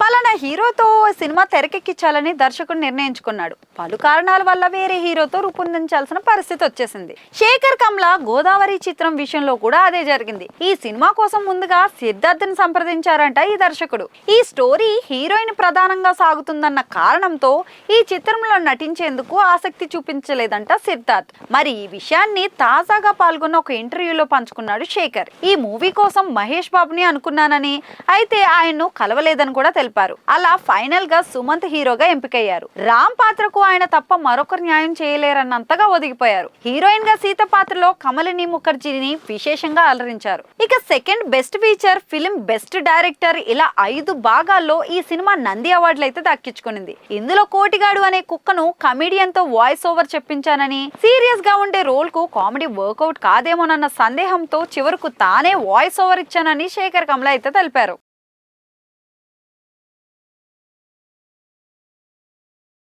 పలానా హీరోతో ఓ సినిమా తెరకెక్కించాలని దర్శకుడు నిర్ణయించుకున్నాడు. పలు కారణాల వల్ల వేరే హీరోతో రూపొందించాల్సిన పరిస్థితి వచ్చేసింది. శేఖర్ కమ్ల గోదావరి చిత్రం విషయంలో కూడా అదే జరిగింది. ఈ సినిమా కోసం ముందుగా సిద్ధార్థ్ని సంప్రదించారంట ఈ దర్శకుడు. ఈ స్టోరీ హీరోయిన్ ప్రధానంగా సాగుతుందన్న కారణంతో ఈ చిత్రంలో నటించేందుకు ఆసక్తి చూపించలేదంట సిద్ధార్థ్. మరి ఈ విషయాన్ని తాజాగా పాల్గొన్న ఒక ఇంటర్వ్యూలో పంచుకున్నాడు శేఖర్. ఈ మూవీ కోసం మహేష్ బాబుని అనుకున్నానని అయితే ఆయన్ను కలవలేదని కూడా తెలిపారు. అలా ఫైనల్గా సుమంత్ హీరోగా ఎంపికయ్యారు. రామ్ పాత్రకు ఆయన తప్ప మరొకరు న్యాయం చేయలేరన్నంతగా ఒదిగిపోయారు. హీరోయిన్గా సీత పాత్రలో కమలిని ముఖర్జీని విశేషంగా అలరించారు. ఇక second best feature film best director ఇలా ఐదు భాగాల్లో ఈ సినిమా నంది అవార్డులు అయితే దక్కించుకునింది. ఇందులో కోటిగాడు అనే కుక్కను కమెడియన్తో వాయిస్ ఓవర్ చెప్పించానని సీరియస్గా ఉండే రోల్కు కామెడీ వర్కౌట్ కాదేమోనన్న సందేహంతో చివరకు తానే వాయిస్ ఓవర్ ఇచ్చానని శేఖర్ కమల అయితే తెలిపారు.